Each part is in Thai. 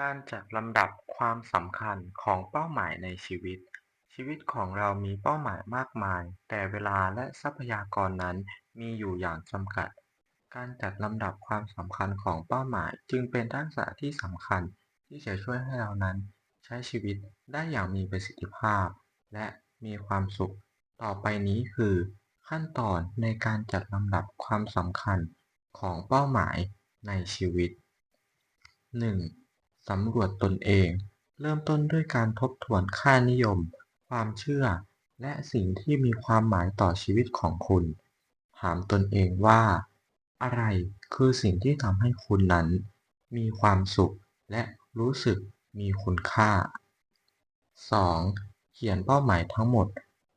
การจัดลำดับความสำคัญของเป้าหมายในชีวิต ชีวิตของเรามีเป้าหมายมากมาย แต่เวลาและทรัพยากรนั้นมีอยู่อย่างจำกัด การจัดลำดับความสำคัญของเป้าหมายจึงเป็นทักษะที่สำคัญ ที่จะช่วยให้เรานั้น ใช้ชีวิตได้อย่างมีประสิทธิภาพ และมีความสุข ต่อไปนี้คือ ขั้นตอนในการจัดลำดับความสำคัญของเป้าหมายในชีวิต 1. สำรวจตนเอง เริ่มต้นด้วยการทบทวนค่านิยม ความเชื่อ และสิ่งที่มีความหมายต่อชีวิตของคุณ ถามตนเองว่า อะไรคือสิ่งที่ทำให้คุณนั้น มีความสุขและรู้สึกมีคุณค่า 2. เขียนเป้าหมายทั้งหมด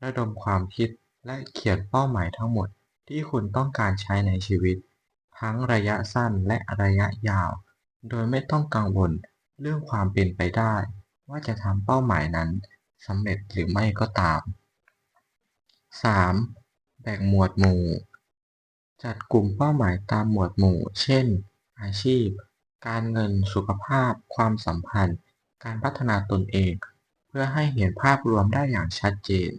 ระดมความคิดและเขียนเป้าหมายทั้งหมดที่คุณต้องการใช้ในชีวิต ทั้งระยะสั้นและระยะยาว โดยไม่ต้องกังวล เรื่องความเป็นไปได้ ว่าจะทำเป้าหมายนั้นสำเร็จหรือไม่ก็ตาม 3. แบ่งหมวดหมู่ จัดกลุ่มเป้าหมายตามหมวดหมู่ เช่น อาชีพ การเงิน สุขภาพ ความสัมพันธ์ การพัฒนาตนเอง เพื่อให้เห็นภาพรวมได้อย่างชัดเจน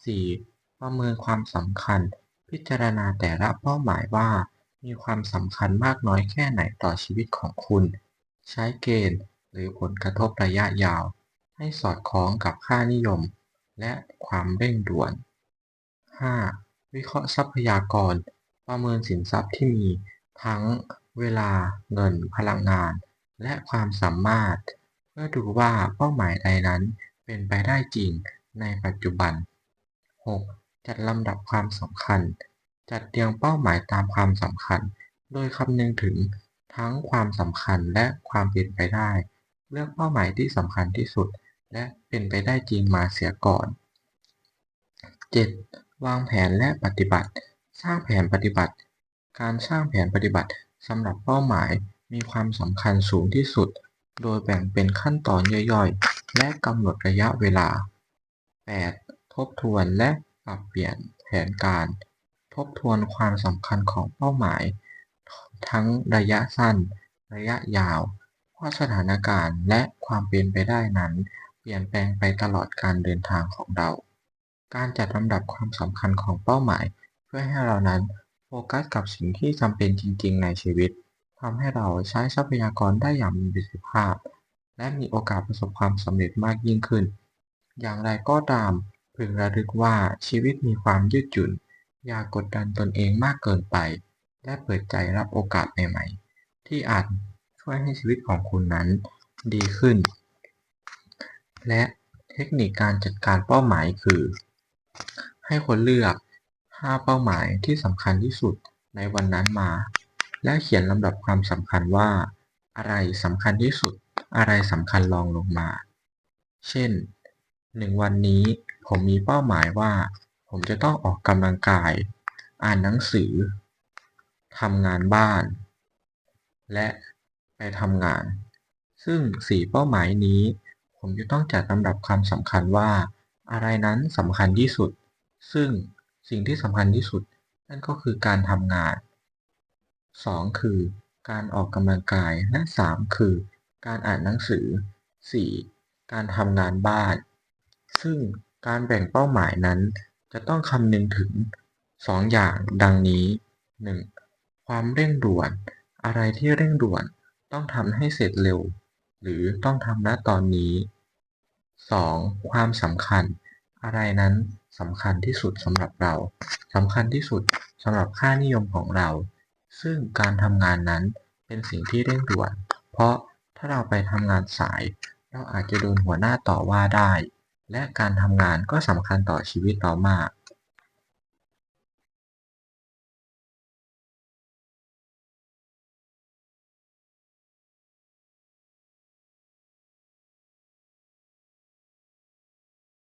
4. ประเมินความสำคัญ พิจารณาแต่ละเป้าหมายว่า มีความสำคัญมากน้อยแค่ไหนต่อชีวิตของคุณ ใช้เกณฑ์หรือผลกระทบระยะยาว ให้สอดคล้องกับค่านิยม และความเร่งด่วน 5. วิเคราะห์ทรัพยากร ประเมินสินทรัพย์ที่มีทั้งเวลาเงินพลังงาน และความสามารถ เพื่อดูว่าเป้าหมายใดนั้นเป็นไปได้จริงในปัจจุบัน 6. จัดลำดับความสำคัญ จัดเรียงเป้าหมายตามความสำคัญ โดยคำนึงถึง ทั้งความสำคัญและความเป็นไปได้ เลือกเป้าหมายที่สำคัญที่สุด และเป็นไปได้จริงมาเสียก่อน 7. วางแผนและปฏิบัติ สร้างแผนปฏิบัติ การสร้างแผนปฏิบัติสำหรับเป้าหมายมีความสำคัญสูงที่สุด โดยแบ่งเป็นขั้นตอนย่อยๆ และกำหนดระยะเวลา 8. ทบทวนและปรับเปลี่ยนแผนการ ทบทวนความสำคัญของเป้าหมาย ทั้งระยะสั้น ระยะยาวเพราสถานการณ์และความเป็นไปได้นั้น เปลี่ยนแปลงไปตลอดการเดินทางของเรา การจัดลำดับความสำคัญของเป้าหมาย เพื่อให้เรานั้นโฟกัสกับสิ่งที่จำเป็นจริง ๆ ในชีวิตทำให้เราใช้ทรัพยากรได้อย่างมีประสิทธิภาพ และมีโอกาสประสบความสำเร็จมากยิ่งขึ้น อย่างไรก็ตามพึงระลึกว่าชีวิตมีความยืดหยุ่น อย่ากดดันตนเองมากเกินไป และเปิดใจรับโอกาสใหม่ๆ ที่อาจช่วยให้ชีวิตของคุณนั้นดีขึ้น และเทคนิคการจัดการเป้าหมายคือ ให้คนเลือก 5 เป้าหมายที่สำคัญที่สุดในวันนั้นมา และเขียนลำดับความสำคัญว่า อะไรสำคัญที่สุด อะไรสำคัญรองลงมา เช่น 1 วันนี้ผมมีเป้าหมายว่า ผมจะต้องออกกำลังกาย อ่านหนังสือำงานบ้าน และไปทำงาน ซึ่ง 4 เป้าหมายนี้ ผมจะต้องจัดลำดับความสำคัญว่า อะไรนั้นสำคัญที่สุด ซึ่งสิ่งที่สำคัญที่สุด นั่นก็คือการทำงาน 2 คือ การออกกำลังกายและ 3 คือ การอ่านหนังสือ 4. การทำงานบ้าน ซึ่งการแบ่งเป้าหมายนั้นจะต้องคำนึงถึง 2 อย่างดังนี้ 1. ความเร่งด่วน อะไรที่เร่งด่วน ต้องทำให้เสร็จเร็ว หรือต้องทำณตอนนี้ 2. ความสำคัญ อะไรนั้นสำคัญที่สุดสำหรับเราสำคัญที่สุดสำหรับค่านิยมของเรา ซึ่งการทำงานนั้นเป็นสิ่งที่เร่งด่วน เพราะถ้าเราไปทำงานสาย เราอาจจะโดนหัวหน้าต่อว่าได้ และการทำงานก็สำคัญต่อชีวิตเรามาก